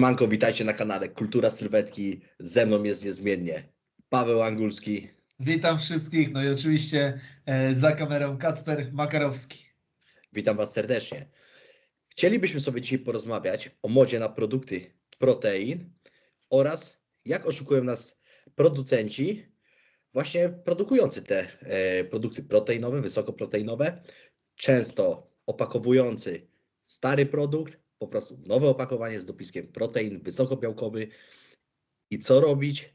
Siemanko, witajcie na kanale Kultura Sylwetki. Ze mną jest niezmiennie Paweł Angulski. Witam wszystkich, no i oczywiście e, za kamerą Kacper Makarowski. Witam Was serdecznie. Chcielibyśmy sobie dzisiaj porozmawiać o modzie na produkty protein oraz jak oszukują nas producenci, właśnie produkujący te e, produkty proteinowe, wysokoproteinowe, często opakowujący stary produkt po prostu w nowe opakowanie z dopiskiem protein wysokobiałkowy. I co robić,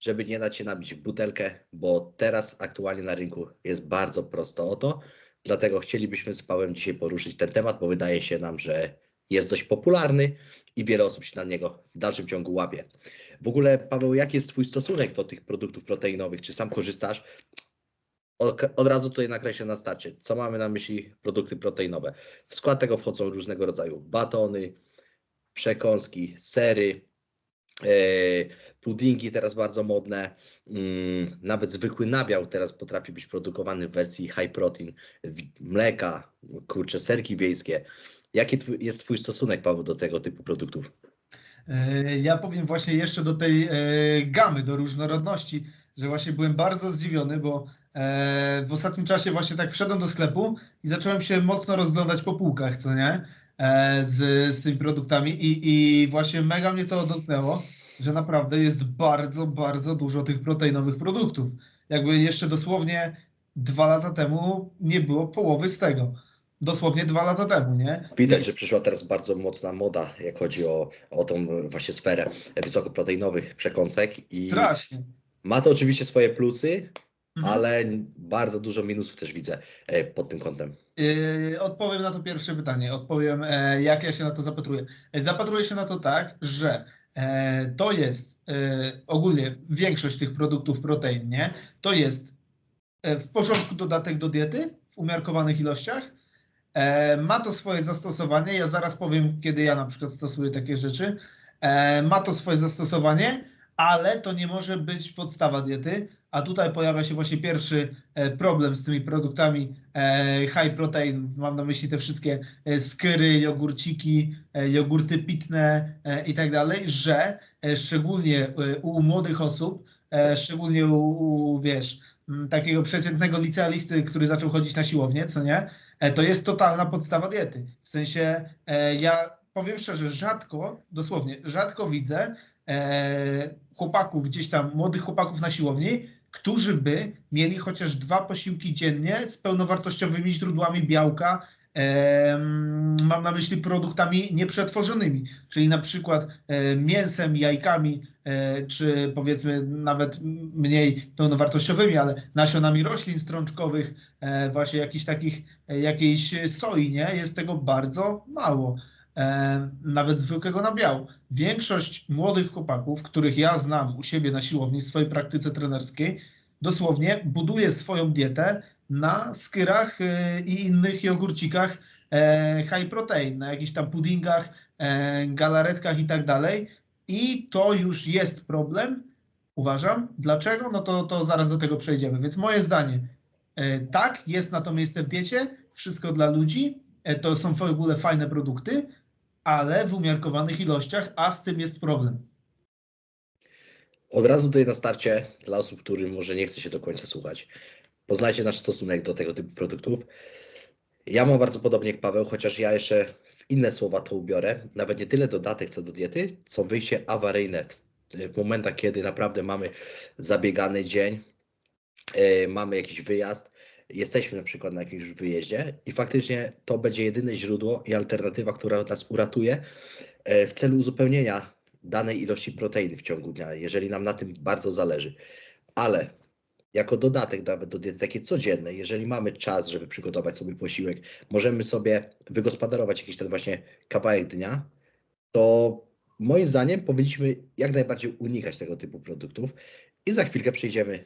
żeby nie dać się nabić w butelkę, bo teraz aktualnie na rynku jest bardzo prosto o to. Dlatego chcielibyśmy z Pawłem dzisiaj poruszyć ten temat, bo wydaje się nam, że jest dość popularny i wiele osób się na niego w dalszym ciągu łapie. W ogóle, Paweł, jaki jest Twój stosunek do tych produktów proteinowych? Czy sam korzystasz? Od razu tutaj nakreślę na starcie, co mamy na myśli produkty proteinowe. W skład tego wchodzą różnego rodzaju batony, przekąski, sery, e, puddingi teraz bardzo modne, mm, nawet zwykły nabiał teraz potrafi być produkowany w wersji high protein, mleka, kurcze, serki wiejskie. Jaki jest Twój stosunek, Paweł, do tego typu produktów? E, ja powiem właśnie jeszcze do tej e, gamy, do różnorodności, że właśnie byłem bardzo zdziwiony, bo w ostatnim czasie właśnie tak wszedłem do sklepu i zacząłem się mocno rozglądać po półkach, co nie? E, z, z tymi produktami i, i właśnie mega mnie to dotknęło, że naprawdę jest bardzo, bardzo dużo tych proteinowych produktów. Jakby jeszcze dosłownie dwa lata temu nie było połowy z tego. Dosłownie dwa lata temu, nie? Widać, Więc... że przyszła teraz bardzo mocna moda, jak chodzi o, o tą właśnie sferę wysokoproteinowych przekąsek. I Strasznie. Ma to oczywiście swoje plusy, Mhm. ale bardzo dużo minusów też widzę e, pod tym kątem. Yy, odpowiem na to pierwsze pytanie. Odpowiem, e, jak ja się na to zapatruję. E, zapatruję się na to tak, że to jest ogólnie większość tych produktów protein, nie? To jest w porządku dodatek do diety w umiarkowanych ilościach. Ma to swoje zastosowanie. Ja zaraz powiem, kiedy ja na przykład stosuję takie rzeczy. Ma to swoje zastosowanie, ale to nie może być podstawa diety a tutaj pojawia się właśnie pierwszy e, problem z tymi produktami e, high protein. Mam na myśli te wszystkie e, skyry, jogurciki, jogurty pitne i tak dalej, że szczególnie u młodych osób, szczególnie u, u wiesz, takiego przeciętnego licealisty, który zaczął chodzić na siłownię, co nie, to jest totalna podstawa diety. W sensie ja powiem szczerze, rzadko, dosłownie, rzadko widzę chłopaków gdzieś tam, młodych chłopaków na siłowni, którzy by mieli chociaż dwa posiłki dziennie z pełnowartościowymi źródłami białka, mam na myśli produktami nieprzetworzonymi, czyli na przykład e, mięsem, jajkami, e, czy powiedzmy nawet mniej pełnowartościowymi, ale nasionami roślin strączkowych, e, właśnie jakichś takich, jakiejś soi, nie? Jest tego bardzo mało. Nawet zwykłego nabiału. Większość młodych chłopaków, których ja znam u siebie na siłowni w swojej praktyce trenerskiej, dosłownie buduje swoją dietę na skyrach y, i innych jogurcikach e, high protein, na jakichś tam puddingach, e, galaretkach i tak dalej. I to już jest problem, uważam. Dlaczego? No to, to zaraz do tego przejdziemy. Więc moje zdanie, e, tak, jest na to miejsce w diecie, wszystko dla ludzi, to są w ogóle fajne produkty, ale w umiarkowanych ilościach, a z tym jest problem. Od razu tutaj na starcie, dla osób, którym może nie chce się do końca słuchać, poznajcie nasz stosunek do tego typu produktów. Ja mam bardzo podobnie jak Paweł, chociaż ja jeszcze w inne słowa to ubiorę. Nawet nie tyle dodatek co do diety, co wyjście awaryjne w momentach, kiedy naprawdę mamy zabiegany dzień, yy, mamy jakiś wyjazd, jesteśmy na przykład na jakimś wyjeździe i faktycznie to będzie jedyne źródło i alternatywa, która nas uratuje yy, w celu uzupełnienia danej ilości proteiny w ciągu dnia, jeżeli nam na tym bardzo zależy. Ale jako dodatek nawet do diety takiej codziennej, jeżeli mamy czas, żeby przygotować sobie posiłek, możemy sobie wygospodarować jakiś ten właśnie kawałek dnia, to moim zdaniem powinniśmy jak najbardziej unikać tego typu produktów i za chwilkę przejdziemy e,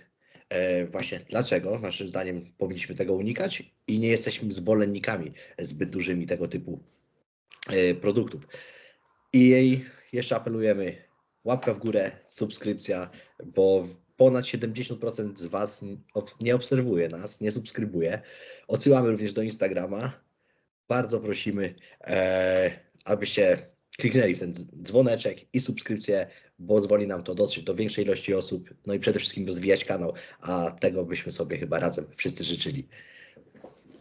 właśnie dlaczego naszym zdaniem powinniśmy tego unikać i nie jesteśmy zwolennikami zbyt dużymi tego typu e, produktów. I jeszcze apelujemy, łapka w górę, subskrypcja, bo ponad 70% z Was nie obserwuje nas, nie subskrybuje. Odsyłamy również do Instagrama. Bardzo prosimy, e, abyście kliknęli w ten dzwoneczek i subskrypcję, bo zwoli nam to dotrzeć do większej ilości osób, no i przede wszystkim rozwijać kanał, a tego byśmy sobie chyba razem wszyscy życzyli.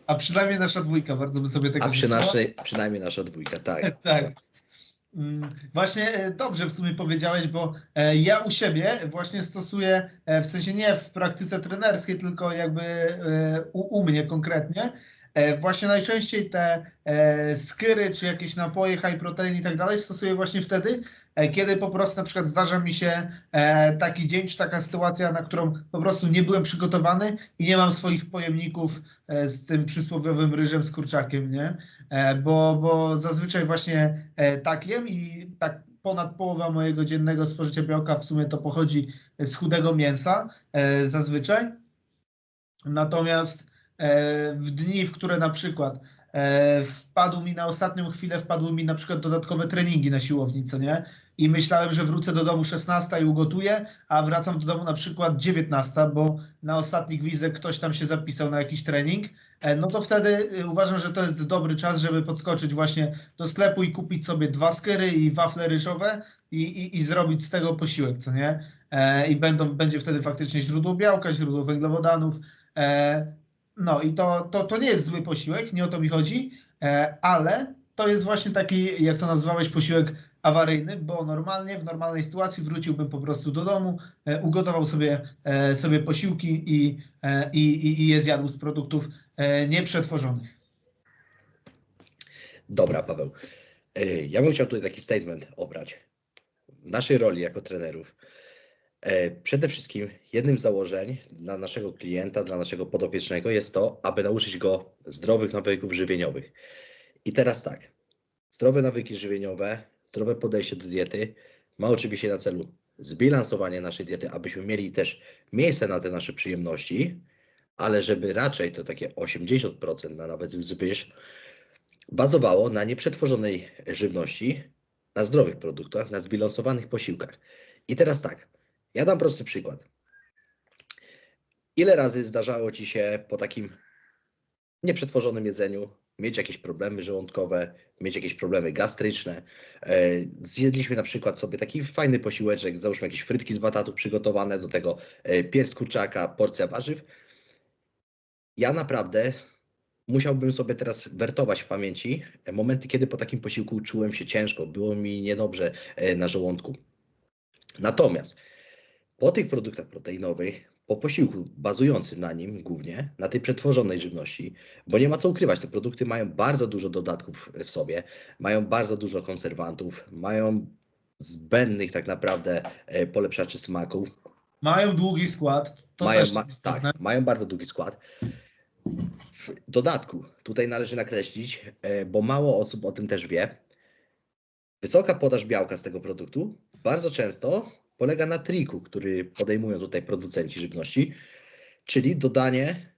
A przynajmniej nasza dwójka bardzo by sobie tego A przy naszej, przynajmniej nasza dwójka, tak. Tak. Mm, Właśnie e, dobrze w sumie powiedziałeś, bo e, ja u siebie właśnie stosuję, e, w sensie nie w praktyce trenerskiej, tylko jakby u, u mnie konkretnie, właśnie najczęściej te e, skyry czy jakieś napoje high protein i tak dalej stosuję właśnie wtedy, e, kiedy po prostu na przykład zdarza mi się e, taki dzień czy taka sytuacja, na którą po prostu nie byłem przygotowany i nie mam swoich pojemników e, z tym przysłowiowym ryżem z kurczakiem, nie? E, bo, bo zazwyczaj właśnie e, tak jem i tak ponad połowa mojego dziennego spożycia białka w sumie to pochodzi z chudego mięsa e, zazwyczaj. Natomiast e, w dni, w które na przykład e, wpadł mi na ostatnią chwilę, wpadły mi na przykład dodatkowe treningi na siłowni, co nie? I myślałem, że wrócę do domu 16 i ugotuję, a wracam do domu na przykład 19, bo na ostatni gwizdek ktoś tam się zapisał na jakiś trening, E, no to wtedy uważam, że to jest dobry czas, żeby podskoczyć właśnie do sklepu i kupić sobie dwa skyry i wafle ryżowe i, i, i zrobić z tego posiłek, co nie? E, I będą, będzie wtedy faktycznie źródło białka, źródło węglowodanów. No i to, to, to nie jest zły posiłek, nie o to mi chodzi, e, ale to jest właśnie taki, jak to nazwałeś, posiłek awaryjny, bo normalnie, w normalnej sytuacji wróciłbym po prostu do domu, e, ugotował sobie, e, sobie posiłki i, i, i, je zjadł z produktów nieprzetworzonych. Dobra, Paweł. Ja bym chciał tutaj taki statement obrać. W naszej roli jako trenerów. E, Przede wszystkim jednym z założeń dla naszego klienta, dla naszego podopiecznego jest to, aby nauczyć go zdrowych nawyków żywieniowych. I teraz tak, zdrowe nawyki żywieniowe, zdrowe podejście do diety ma oczywiście na celu zbilansowanie naszej diety, abyśmy mieli też miejsce na te nasze przyjemności, ale żeby raczej to takie 80% na nawet wzwyż bazowało na nieprzetworzonej żywności, na zdrowych produktach, na zbilansowanych posiłkach. I teraz tak, ja dam prosty przykład. Ile razy zdarzało Ci się po takim nieprzetworzonym jedzeniu mieć jakieś problemy żołądkowe, mieć jakieś problemy gastryczne? E, Zjedliśmy na przykład sobie taki fajny posiłeczek, załóżmy jakieś frytki z batatu przygotowane, do tego e, pierś kurczaka, porcja warzyw. Ja naprawdę musiałbym sobie teraz wertować w pamięci e, momenty, kiedy po takim posiłku czułem się ciężko, było mi niedobrze na żołądku. Natomiast po tych produktach proteinowych, po posiłku bazującym na nim głównie, na tej przetworzonej żywności, bo nie ma co ukrywać, te produkty mają bardzo dużo dodatków w sobie, mają bardzo dużo konserwantów, mają zbędnych tak naprawdę e, polepszaczy smaku, Mają długi skład, to mają, ma, tak, mają bardzo długi skład. W dodatku, tutaj należy nakreślić, e, bo mało osób o tym też wie, wysoka podaż białka z tego produktu bardzo często polega na triku, który podejmują tutaj producenci żywności, czyli dodanie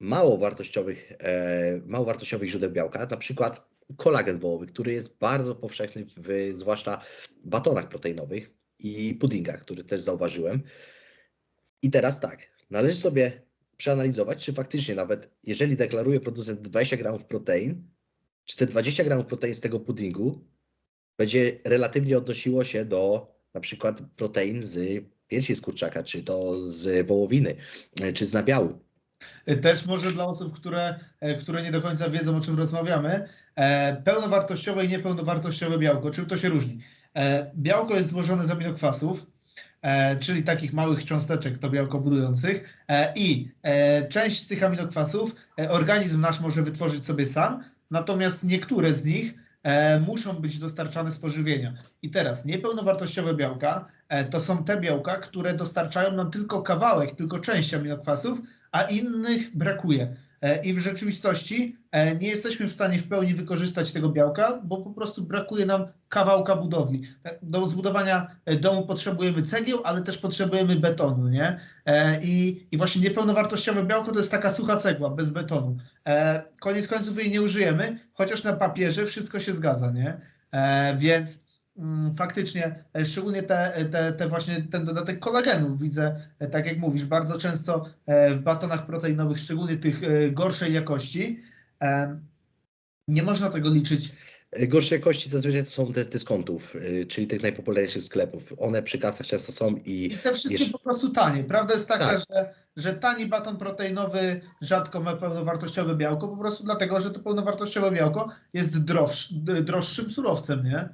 mało wartościowych, e, mało wartościowych źródeł białka, na przykład kolagen wołowy, który jest bardzo powszechny w, zwłaszcza w batonach proteinowych i puddingach, który też zauważyłem. I teraz tak, należy sobie przeanalizować, czy faktycznie nawet jeżeli deklaruje producent 20 gramów protein, czy te 20 gramów protein z tego puddingu będzie relatywnie odnosiło się do na przykład protein z piersi z kurczaka, czy to z wołowiny, e, czy z nabiału. Też może dla osób, które, e, które nie do końca wiedzą, o czym rozmawiamy, e, pełnowartościowe i niepełnowartościowe białko. Czym to się różni? E, białko jest złożone z aminokwasów, e, czyli takich małych cząsteczek to białko budujących e, i e, część z tych aminokwasów e, organizm nasz może wytworzyć sobie sam, natomiast niektóre z nich e, muszą być dostarczane z pożywienia. I teraz niepełnowartościowe białka e, to są te białka, które dostarczają nam tylko kawałek, tylko część aminokwasów, a innych brakuje. E, I w rzeczywistości e, nie jesteśmy w stanie w pełni wykorzystać tego białka, bo po prostu brakuje nam kawałka budowli. E, Do zbudowania domu potrzebujemy cegieł, ale też potrzebujemy betonu, nie? I, i właśnie niepełnowartościowe białko to jest taka sucha cegła bez betonu. Koniec końców jej nie użyjemy, chociaż na papierze wszystko się zgadza, nie? Więc faktycznie, e, szczególnie te, te, te właśnie ten dodatek kolagenu widzę, e, tak jak mówisz, bardzo często e, w batonach proteinowych, szczególnie tych gorszej jakości. Nie można tego liczyć Gorszej jakości zazwyczaj to są te z dyskontów, czyli tych najpopularniejszych sklepów. One przy kasach często są i I te wszystkie Jeszcze- po prostu tanie. Prawda jest taka, Tak. że, że tani baton proteinowy rzadko ma pełnowartościowe białko, po prostu dlatego, że to pełnowartościowe białko jest droższym surowcem, nie?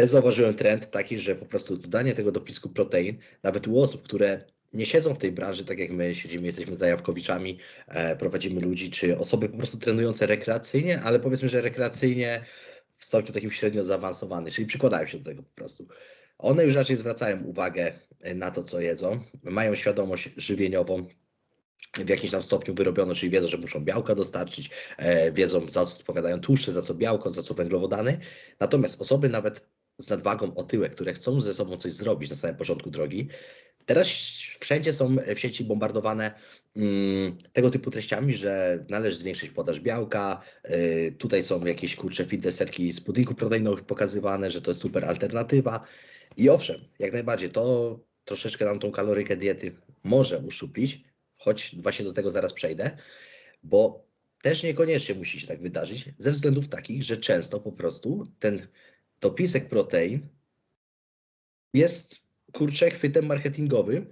Też zauważyłem trend taki, że po prostu dodanie tego dopisku protein, nawet u osób, które nie siedzą w tej branży, tak jak my siedzimy, jesteśmy zajawkowiczami, e, prowadzimy ludzi, czy osoby po prostu trenujące rekreacyjnie, ale powiedzmy, że rekreacyjnie w stopniu takim średnio zaawansowany, czyli przykładają się do tego po prostu. One już raczej zwracają uwagę e, na to, co jedzą, mają świadomość żywieniową, w jakimś tam stopniu wyrobiono, czyli wiedzą, że muszą białka dostarczyć, e, wiedzą za co odpowiadają tłuszcze, za co białko, za co węglowodany. Natomiast osoby nawet z nadwagą otyłe, które chcą ze sobą coś zrobić na samym początku drogi, teraz wszędzie są w sieci bombardowane mm, tego typu treściami, że należy zwiększyć podaż białka, y, tutaj są jakieś kurcze fit deserki z pudynków proteinowych pokazywane, że to jest super alternatywa. I owszem, jak najbardziej, to troszeczkę nam tą kalorykę diety może uszczuplić, choć właśnie do tego zaraz przejdę, bo też niekoniecznie musi się tak wydarzyć, ze względów takich, że często po prostu ten dopisek protein jest kurczę chwytem marketingowym,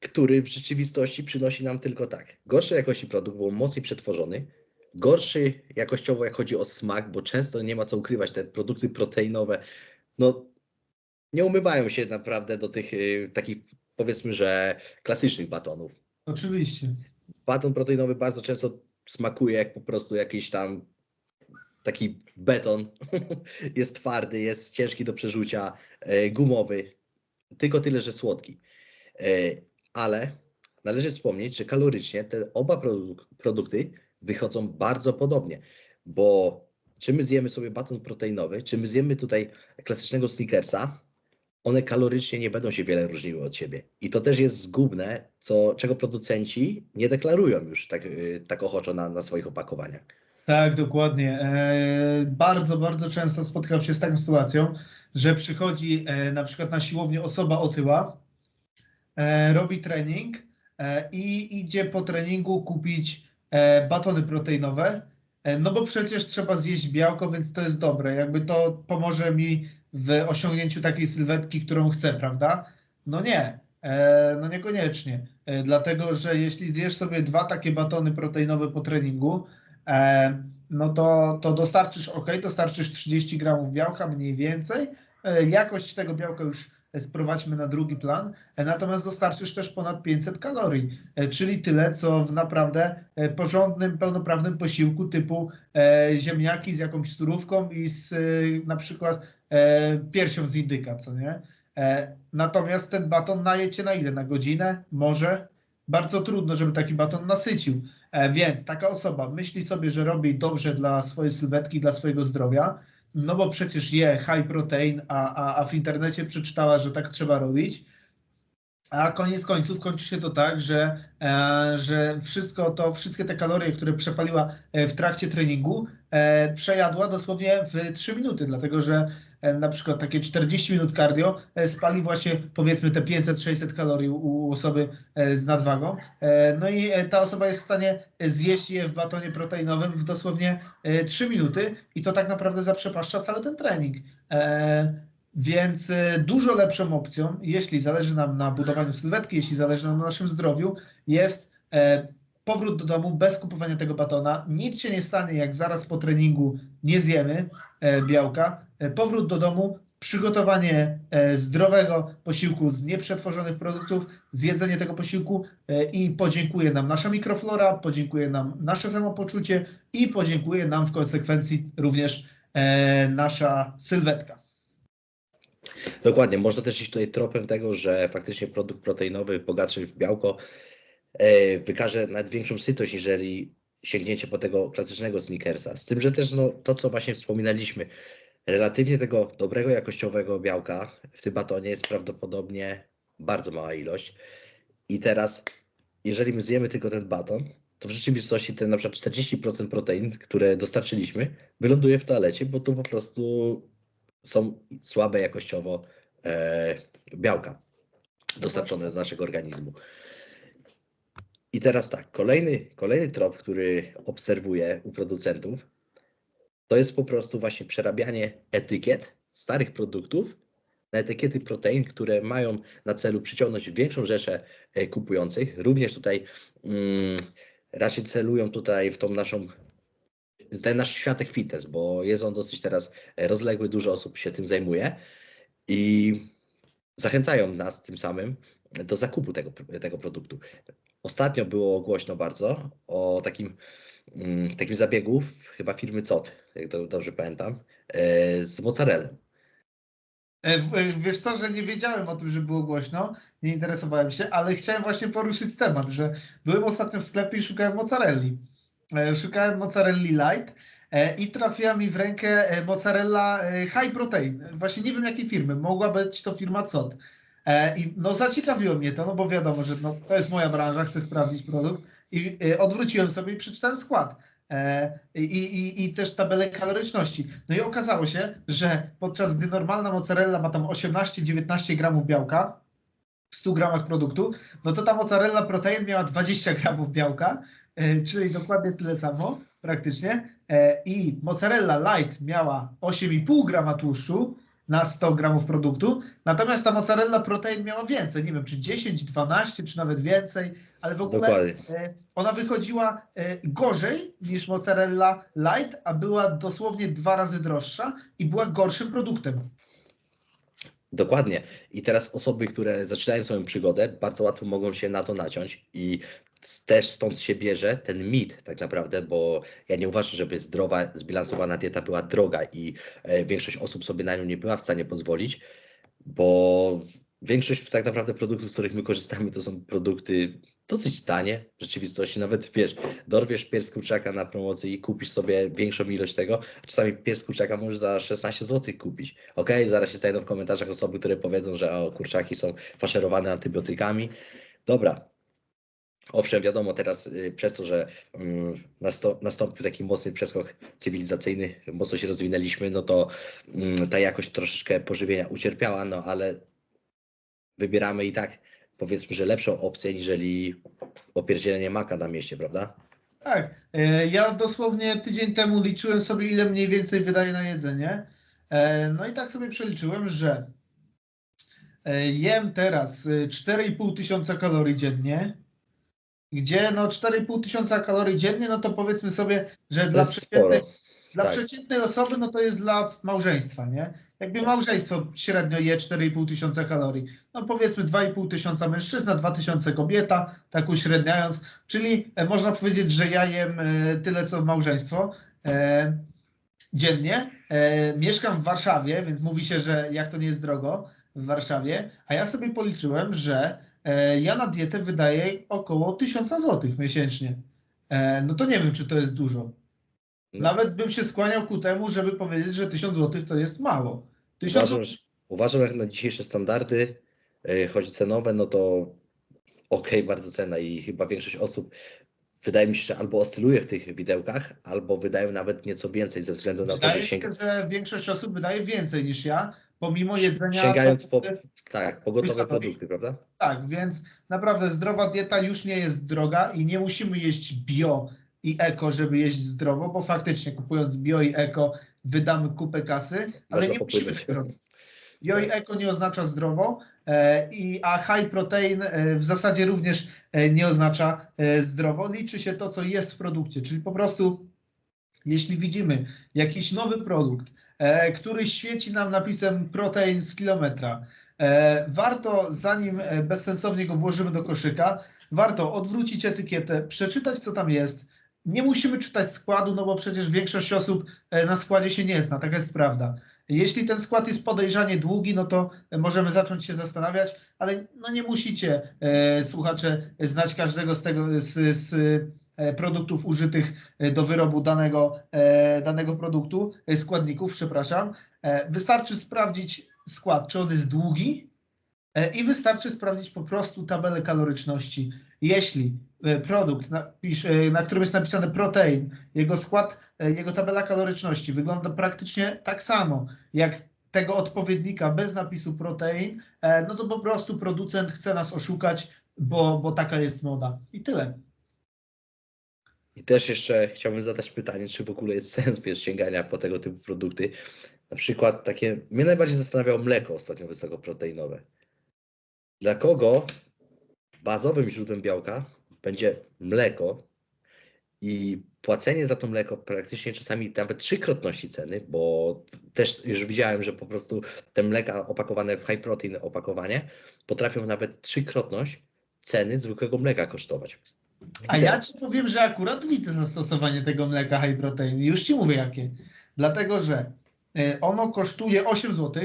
który w rzeczywistości przynosi nam tylko tak. Gorszej jakości produkt, bo mocniej przetworzony, gorszy jakościowo, jak chodzi o smak, bo często nie ma co ukrywać, te produkty proteinowe, no nie umywają się naprawdę do tych y, takich, powiedzmy, że klasycznych batonów. Oczywiście. Baton proteinowy bardzo często smakuje jak po prostu jakiś tam taki beton. jest twardy, jest ciężki do przerzucia, e, gumowy. Tylko tyle, że słodki. E, Ale należy wspomnieć, że kalorycznie te oba produk- produkty wychodzą bardzo podobnie, bo czy my zjemy sobie baton proteinowy, czy my zjemy tutaj klasycznego sneakersa, one kalorycznie nie będą się wiele różniły od siebie. I to też jest zgubne, co, czego producenci nie deklarują już tak, y, tak ochoczo na, na swoich opakowaniach. Tak, dokładnie. E, bardzo, bardzo często spotykam się z taką sytuacją, że przychodzi e, na przykład na siłownię osoba otyła, e, robi trening i idzie po treningu kupić batony proteinowe, no bo przecież trzeba zjeść białko, więc to jest dobre. Jakby to pomoże mi w osiągnięciu takiej sylwetki, którą chcę, prawda? No nie. No niekoniecznie, dlatego że jeśli zjesz sobie dwa takie batony proteinowe po treningu, no to, to dostarczysz, ok, dostarczysz 30 gramów białka mniej więcej. E, Jakość tego białka już sprowadźmy na drugi plan, e, natomiast dostarczysz też ponad 500 kalorii, e, czyli tyle, co w naprawdę e, porządnym, pełnoprawnym posiłku typu e, ziemniaki z jakąś surówką i z e, na przykład e, piersią z indyka, co nie? E, Natomiast ten baton najecie na ile? Na godzinę? Może? Bardzo trudno, żeby taki baton nasycił. E, Więc taka osoba myśli sobie, że robi dobrze dla swojej sylwetki, dla swojego zdrowia, no bo przecież je high protein, a, a, a w internecie przeczytała, że tak trzeba robić. A koniec końców kończy się to tak, że, e, że wszystko to, wszystkie te kalorie, które przepaliła e, w trakcie treningu, e, przejadła dosłownie w 3 minuty, dlatego że na przykład takie 40 minut cardio e, spali właśnie powiedzmy te 500-600 kalorii u, osoby e, z nadwagą. E, no i e, ta osoba jest w stanie zjeść je w batonie proteinowym w dosłownie e, 3 minuty i to tak naprawdę zaprzepaszcza cały ten trening. E, Więc e, dużo lepszą opcją, jeśli zależy nam na budowaniu sylwetki, jeśli zależy nam na naszym zdrowiu, jest e, powrót do domu bez kupowania tego batona. Nic się nie stanie, jak zaraz po treningu nie zjemy e, białka. E, Powrót do domu, przygotowanie e, zdrowego posiłku z nieprzetworzonych produktów, zjedzenie tego posiłku e, i podziękuje nam nasza mikroflora, podziękuje nam nasze samopoczucie i podziękuje nam w konsekwencji również nasza sylwetka. Dokładnie, można też iść tutaj tropem tego, że faktycznie produkt proteinowy bogatszy w białko wykaże nawet większą sytość, jeżeli sięgnięcie po tego klasycznego sneakersa. Z tym, że też no, to, co właśnie wspominaliśmy, relatywnie tego dobrego jakościowego białka w tym batonie jest prawdopodobnie bardzo mała ilość. I teraz, jeżeli my zjemy tylko ten baton, to w rzeczywistości ten na przykład 40% protein, które dostarczyliśmy, wyląduje w toalecie, bo to po prostu są słabe jakościowo e, białka dostarczone do naszego organizmu. I teraz tak, kolejny, kolejny trop, który obserwuję u producentów, to jest po prostu właśnie przerabianie etykiet starych produktów na etykiety protein, które mają na celu przyciągnąć większą rzeszę e, kupujących. Również tutaj mm, raczej celują tutaj w tą naszą ten nasz światek fitness, bo jest on dosyć teraz rozległy, dużo osób się tym zajmuje i zachęcają nas tym samym do zakupu tego, tego produktu. Ostatnio było głośno bardzo o takim, takim zabiegu chyba firmy COT, jak to dobrze pamiętam, e, z mozzarellą. E, e, Wiesz co, że nie wiedziałem o tym, że było głośno, nie interesowałem się, ale chciałem właśnie poruszyć temat, że byłem ostatnio w sklepie i szukałem mozzarelli. Szukałem mozzarelli light i trafiła mi w rękę mozzarella high protein. Właśnie nie wiem jakiej firmy, mogła być to firma COT. I no zaciekawiło mnie to, no bo wiadomo, że no, to jest moja branża, chcę sprawdzić produkt i e, odwróciłem sobie i przeczytałem skład. E, i, i, i też tabelę kaloryczności. No i okazało się, że podczas gdy normalna mozzarella ma tam 18-19 gramów białka w 100 gramach produktu, no to ta mozzarella protein miała 20 gramów białka, e, czyli dokładnie tyle samo praktycznie. I mozzarella light miała 8,5 grama tłuszczu na 100 gramów produktu, natomiast ta mozzarella protein miała więcej, nie wiem czy 10, 12 czy nawet więcej, ale w ogóle Dokładnie. E, ona wychodziła e, gorzej niż mozzarella light, a była dosłownie dwa razy droższa i była gorszym produktem. Dokładnie. I teraz osoby, które zaczynają swoją przygodę, bardzo łatwo mogą się na to naciąć i też stąd się bierze ten mit tak naprawdę, bo ja nie uważam, żeby zdrowa, zbilansowana dieta była droga i e, większość osób sobie na nią nie była w stanie pozwolić, bo większość tak naprawdę produktów, z których my korzystamy, to są produkty dosyć tanie w rzeczywistości. Nawet wiesz, dorwiesz pierś kurczaka na promocji i kupisz sobie większą ilość tego, czasami pierś kurczaka możesz za 16 zł kupić. Okej, zaraz się znajdą w komentarzach osoby, które powiedzą, że o, kurczaki są faszerowane antybiotykami. Dobra. Owszem, wiadomo, teraz y, przez to, że mm, nastąpił taki mocny przeskok cywilizacyjny, mocno się rozwinęliśmy, no to mm, ta jakość troszeczkę pożywienia ucierpiała, no ale wybieramy i tak powiedzmy, że lepszą opcję niżeli opierdzielenie maka na mieście, prawda? Tak, e, ja dosłownie tydzień temu liczyłem sobie, ile mniej więcej wydaje na jedzenie. E, No i tak sobie przeliczyłem, że e, jem teraz e, 4,5 tysiąca kalorii dziennie, gdzie no 4,5 tysiąca kalorii dziennie, no to powiedzmy sobie, że To dla przeciętnej, sporo. Dla Tak. przeciętnej osoby no to jest dla małżeństwa, nie? Jakby małżeństwo średnio je 4,5 tysiąca kalorii. No powiedzmy 2,5 tysiąca mężczyzna, 2 tysiące kobieta, tak uśredniając. Czyli e, można powiedzieć, że ja jem e, tyle co małżeństwo e, dziennie. E, mieszkam w Warszawie, więc mówi się, że jak to nie jest drogo w Warszawie. A ja sobie policzyłem, że ja na dietę wydaję około 1000 zł miesięcznie. E, no to nie wiem, czy to jest dużo. No. Nawet bym się skłaniał ku temu, żeby powiedzieć, że 1000 zł to jest mało. 1000 Uważam, że, uważam, jak na dzisiejsze standardy, yy, choć cenowe, no to okej, bardzo cena i chyba większość osób wydaje mi się, że albo oscyluje w tych widełkach, albo wydają nawet nieco więcej ze względu na to, Wydaje że się, sięga, że większość osób wydaje więcej niż ja, pomimo jedzenia. sięgając po tak, po gotowe produkty, prawda? Tak, więc naprawdę zdrowa dieta już nie jest droga i nie musimy jeść bio i eko, żeby jeść zdrowo, bo faktycznie kupując bio i eko wydamy kupę kasy, ale Można nie musimy popłynąć. tego robić. Bio i eko nie oznacza zdrowo, e, i, a high protein e, w zasadzie również e, nie oznacza zdrowo. Liczy się to, co jest w produkcie, czyli po prostu jeśli widzimy jakiś nowy produkt, e, który świeci nam napisem protein z kilometra, e, warto zanim e, bezsensownie go włożymy do koszyka, warto odwrócić etykietę, przeczytać co tam jest. Nie musimy czytać składu, no bo przecież większość osób e, na składzie się nie zna, taka jest prawda. Jeśli ten skład jest podejrzanie długi, no to możemy zacząć się zastanawiać, ale no nie musicie, e, słuchacze, znać każdego z tego, z, z produktów użytych e, do wyrobu danego, e, danego produktu, e, składników, przepraszam. E, Wystarczy sprawdzić skład, czy on jest długi e, i wystarczy sprawdzić po prostu tabelę kaloryczności. Jeśli e, produkt, e, na którym jest napisane protein, jego skład, e, jego tabela kaloryczności wygląda praktycznie tak samo jak tego odpowiednika bez napisu protein, e, no to po prostu producent chce nas oszukać, bo, bo taka jest moda. I tyle. I też jeszcze chciałbym zadać pytanie, czy w ogóle jest sens wiesz, sięgania po tego typu produkty. Na przykład takie, mnie najbardziej zastanawiało mleko ostatnio wysokoproteinowe. Dla kogo bazowym źródłem białka będzie mleko i płacenie za to mleko praktycznie czasami nawet trzykrotności ceny, bo też już widziałem, że po prostu te mleka opakowane w high protein opakowanie potrafią nawet trzykrotność ceny zwykłego mleka kosztować. A ja ci powiem, że akurat widzę zastosowanie tego mleka high protein. Już ci mówię jakie. Dlatego, że e, ono kosztuje 8 zł,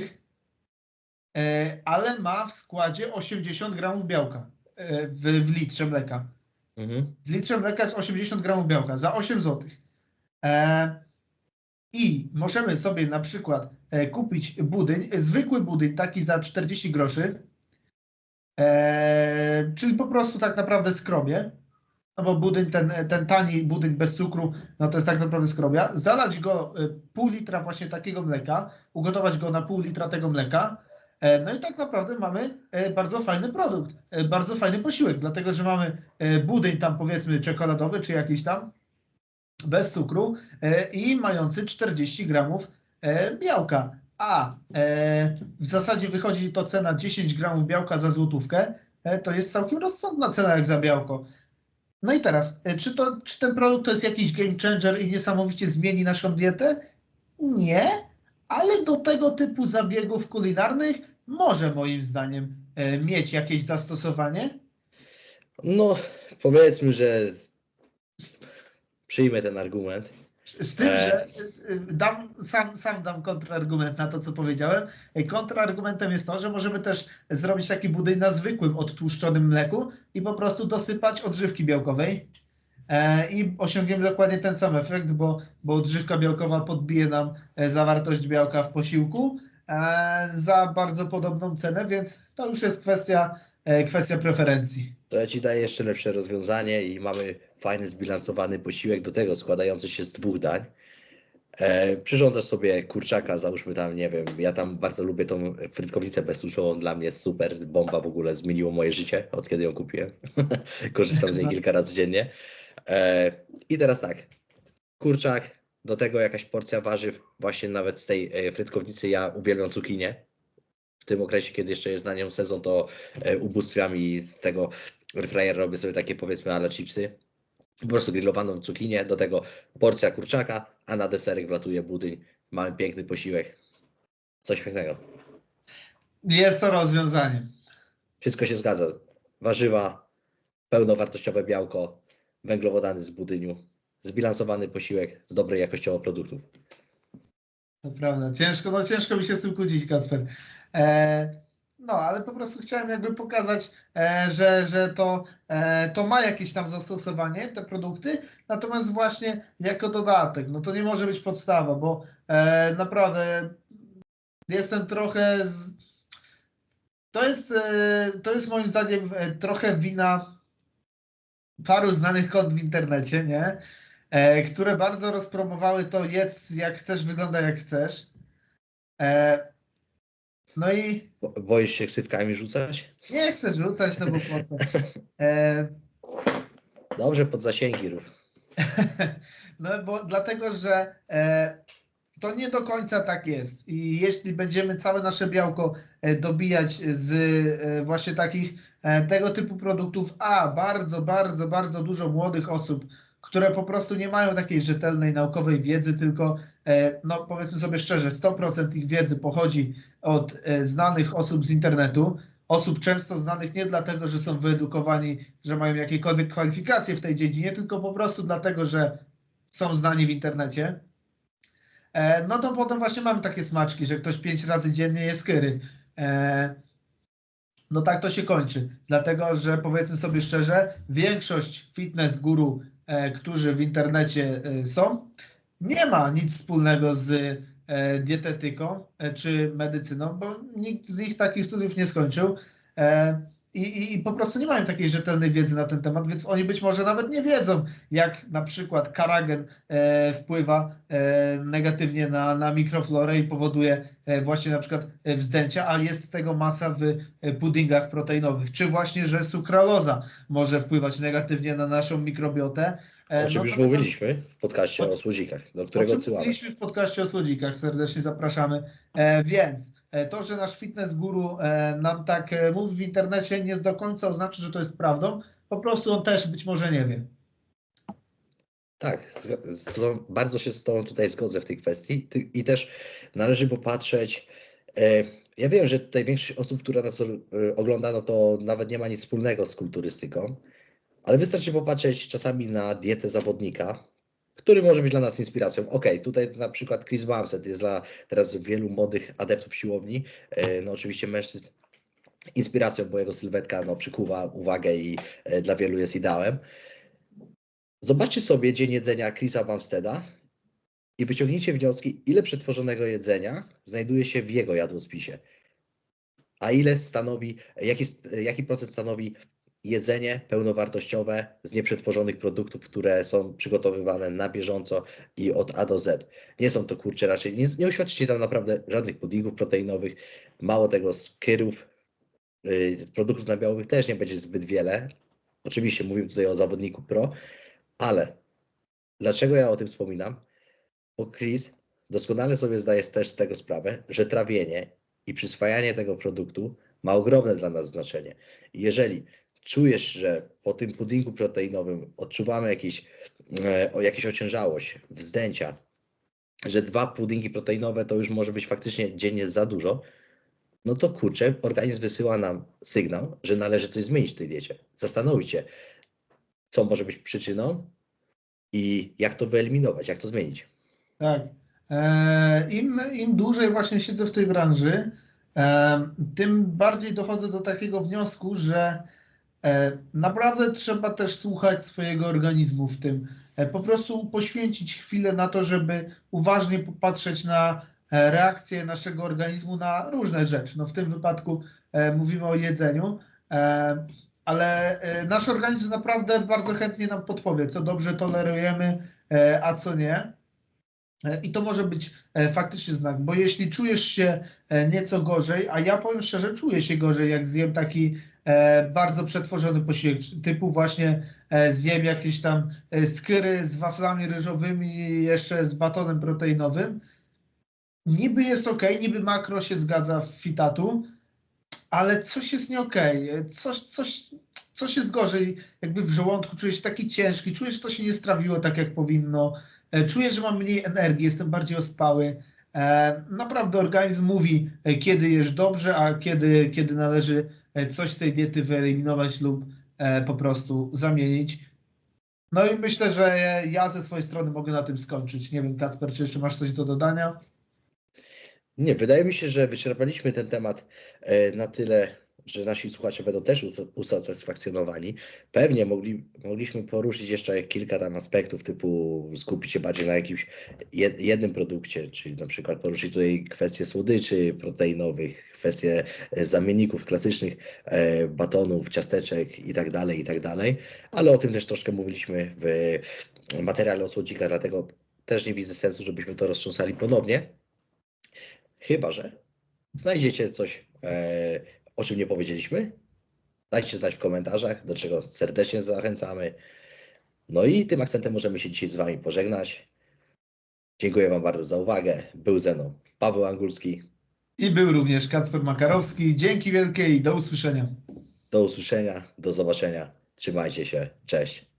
e, ale ma w składzie 80 gramów białka e, w, w litrze mleka. Mhm. W litrze mleka jest 80 gramów białka za 8 zł. I możemy sobie na przykład kupić budyń, zwykły budyń, taki za 40 groszy, czyli po prostu tak naprawdę skrobie, no bo budyń, ten, ten tani budyń bez cukru, no to jest tak naprawdę skrobia, zalać go e, pół litra właśnie takiego mleka, ugotować go na pół litra tego mleka, e, no i tak naprawdę mamy e, bardzo fajny produkt, e, bardzo fajny posiłek, dlatego że mamy budyń tam powiedzmy czekoladowy czy jakiś tam bez cukru i mający 40 gramów białka. A w zasadzie wychodzi to cena 10 gramów białka za złotówkę. To jest całkiem rozsądna cena jak za białko. No i teraz, e, czy, to, czy ten produkt to jest jakiś game changer i niesamowicie zmieni naszą dietę? Nie, ale do tego typu zabiegów kulinarnych może moim zdaniem e, mieć jakieś zastosowanie. No, powiedzmy, że przyjmę ten argument. Z tym, E. że y, dam, sam, sam dam kontrargument na to, co powiedziałem. Ej, Kontrargumentem jest to, że możemy też zrobić taki budyń na zwykłym, odtłuszczonym mleku i po prostu dosypać odżywki białkowej. E, I osiągniemy dokładnie ten sam efekt, bo, bo odżywka białkowa podbije nam e, zawartość białka w posiłku e, za bardzo podobną cenę, więc to już jest kwestia, e, kwestia preferencji. To ja Ci daję jeszcze lepsze rozwiązanie i mamy fajny, zbilansowany posiłek do tego składający się z dwóch dań. E, przyrządzasz sobie kurczaka, załóżmy tam, nie wiem, ja tam bardzo lubię tą frytkownicę beztłuszczową, dla mnie super, bomba w ogóle, zmieniło moje życie, od kiedy ją kupiłem. Korzystam z niej kilka razy dziennie. E, I teraz tak, kurczak, do tego jakaś porcja warzyw, właśnie nawet z tej e, frytkownicy ja uwielbiam cukinię. W tym okresie, kiedy jeszcze jest na nią sezon, to e, ubóstwiam i z tego airfryer robię sobie takie powiedzmy ale chipsy. Po prostu grillowaną cukinię, do tego porcja kurczaka, a na deserek wlatuje budyń. Mamy piękny posiłek. Coś pięknego. Jest to rozwiązanie. Wszystko się zgadza. Warzywa, pełnowartościowe białko, węglowodany z budyniu, zbilansowany posiłek z dobrej jakościowo produktów. To prawda. Ciężko, no ciężko mi się z tym kłócić, Kacper. E, no, ale po prostu chciałem jakby pokazać, e, że, że to, e, to ma jakieś tam zastosowanie, te produkty, natomiast właśnie jako dodatek, no to nie może być podstawa, bo e, naprawdę jestem trochę. Z... To, jest, to jest moim zdaniem trochę wina paru znanych kont w internecie, nie? które bardzo rozpromowały to jedz jak chcesz, wygląda jak chcesz. E, no i Bo- Boisz się ksywkami rzucać? nie chcę rzucać, no bo po co. E, Dobrze, pod zasięgi rób. no bo dlatego, że e, to nie do końca tak jest. I jeśli będziemy całe nasze białko e, dobijać z e, właśnie takich e, tego typu produktów, a bardzo, bardzo, bardzo dużo młodych osób, które po prostu nie mają takiej rzetelnej naukowej wiedzy, tylko no powiedzmy sobie szczerze, 100% ich wiedzy pochodzi od e, znanych osób z internetu, osób często znanych nie dlatego, że są wyedukowani, że mają jakiekolwiek kwalifikacje w tej dziedzinie, tylko po prostu dlatego, że są znani w internecie. E, no to potem właśnie mamy takie smaczki, że ktoś pięć razy dziennie jest kyry. E, no tak to się kończy. Dlatego, że powiedzmy sobie szczerze, większość fitness guru, e, którzy w internecie e, są, nie ma nic wspólnego z e, dietetyką e, czy medycyną, bo nikt z nich takich studiów nie skończył. E, i, i, i po prostu nie mają takiej rzetelnej wiedzy na ten temat, więc oni być może nawet nie wiedzą, jak na przykład karagen wpływa negatywnie na, na mikroflorę i powoduje właśnie na przykład wzdęcia, a jest tego masa w puddingach proteinowych, czy właśnie, że sukraloza może wpływać negatywnie na naszą mikrobiotę. E, O czym no już mówiliśmy w podcaście O o słodzikach, do którego odsyłamy. mówiliśmy w podcaście o słodzikach, serdecznie zapraszamy. E, więc e, to, że nasz fitness guru e, nam tak e, mówi w internecie, nie do końca oznacza, że to jest prawdą. Po prostu on też być może nie wie. Tak, z tą- bardzo się z Tobą tutaj zgodzę w tej kwestii Ty- i też należy popatrzeć. E, ja wiem, że tutaj większość osób, która nas e, ogląda, no to nawet nie ma nic wspólnego z kulturystyką, ale wystarczy popatrzeć czasami na dietę zawodnika, który może być dla nas inspiracją. Ok, tutaj na przykład Chris Bumstead jest dla teraz wielu młodych adeptów siłowni, e, no oczywiście mężczyzn inspiracją, bo jego sylwetka no, przykuwa uwagę i e, dla wielu jest ideałem. Zobaczcie sobie dzień jedzenia Chrisa Bumsteada i wyciągnijcie wnioski, ile przetworzonego jedzenia znajduje się w jego jadłospisie, a ile stanowi, jaki, jaki procent stanowi jedzenie pełnowartościowe z nieprzetworzonych produktów, które są przygotowywane na bieżąco i od A do Z. Nie są to kurcze raczej, nie, nie uświadczycie tam naprawdę żadnych puddingów proteinowych, mało tego skyrów, yy, produktów nabiałowych też nie będzie zbyt wiele. Oczywiście mówimy tutaj o zawodniku pro, ale dlaczego ja o tym wspominam? Bo Chris doskonale sobie zdaje też z tego sprawę, że trawienie i przyswajanie tego produktu ma ogromne dla nas znaczenie. Jeżeli czujesz, że po tym puddingu proteinowym odczuwamy jakieś, e, o jakieś ociężałość, wzdęcia, że dwa puddingi proteinowe to już może być faktycznie dziennie za dużo, no to kurczę, organizm wysyła nam sygnał, że należy coś zmienić w tej diecie. Zastanowić się, co może być przyczyną i jak to wyeliminować, jak to zmienić. Tak. E, Im, Im dłużej właśnie siedzę w tej branży, e, tym bardziej dochodzę do takiego wniosku, że naprawdę trzeba też słuchać swojego organizmu w tym. E, Po prostu poświęcić chwilę na to, żeby uważnie popatrzeć na e, reakcję naszego organizmu na różne rzeczy. No w tym wypadku e, mówimy o jedzeniu, e, ale e, nasz organizm naprawdę bardzo chętnie nam podpowie, co dobrze tolerujemy, e, a co nie. E, I to może być e, faktycznie znak, bo jeśli czujesz się e, nieco gorzej, a ja powiem szczerze, czuję się gorzej, jak zjem taki e, bardzo przetworzony posiłek, typu właśnie e, zjem jakieś tam e, skyry z waflami ryżowymi i jeszcze z batonem proteinowym. Niby jest ok, niby makro się zgadza w fitatu, ale coś jest nie e, coś, coś, coś jest gorzej, jakby w żołądku czuję się taki ciężki, czuję, że to się nie strawiło tak jak powinno. E, Czuję, że mam mniej energii, jestem bardziej ospały. E, Naprawdę organizm mówi, e, kiedy jesz dobrze, a kiedy, kiedy należy e, coś z tej diety wyeliminować lub e, po prostu zamienić. No i myślę, że ja ze swojej strony mogę na tym skończyć. Nie wiem, Kacper, czy jeszcze masz coś do dodania? Nie, wydaje mi się, że wyczerpaliśmy ten temat e, na tyle, że nasi słuchacze będą też usa- usatysfakcjonowani. Pewnie mogli, mogliśmy poruszyć jeszcze kilka tam aspektów, typu skupić się bardziej na jakimś jed- jednym produkcie, czyli na przykład poruszyć tutaj kwestie słodyczy proteinowych, kwestie e, zamienników klasycznych, e, batonów, ciasteczek i tak dalej, i tak. Ale o tym też troszkę mówiliśmy w materiale o słodzikach, dlatego też nie widzę sensu, żebyśmy to roztrząsali ponownie. Chyba, że znajdziecie coś, e, o czym nie powiedzieliśmy. Dajcie znać w komentarzach, do czego serdecznie zachęcamy. No i tym akcentem możemy się dzisiaj z Wami pożegnać. Dziękuję Wam bardzo za uwagę. Był ze mną Paweł Angulski. I był również Kacper Makarowski. Dzięki wielkie i do usłyszenia. Do usłyszenia, do zobaczenia. Trzymajcie się. Cześć.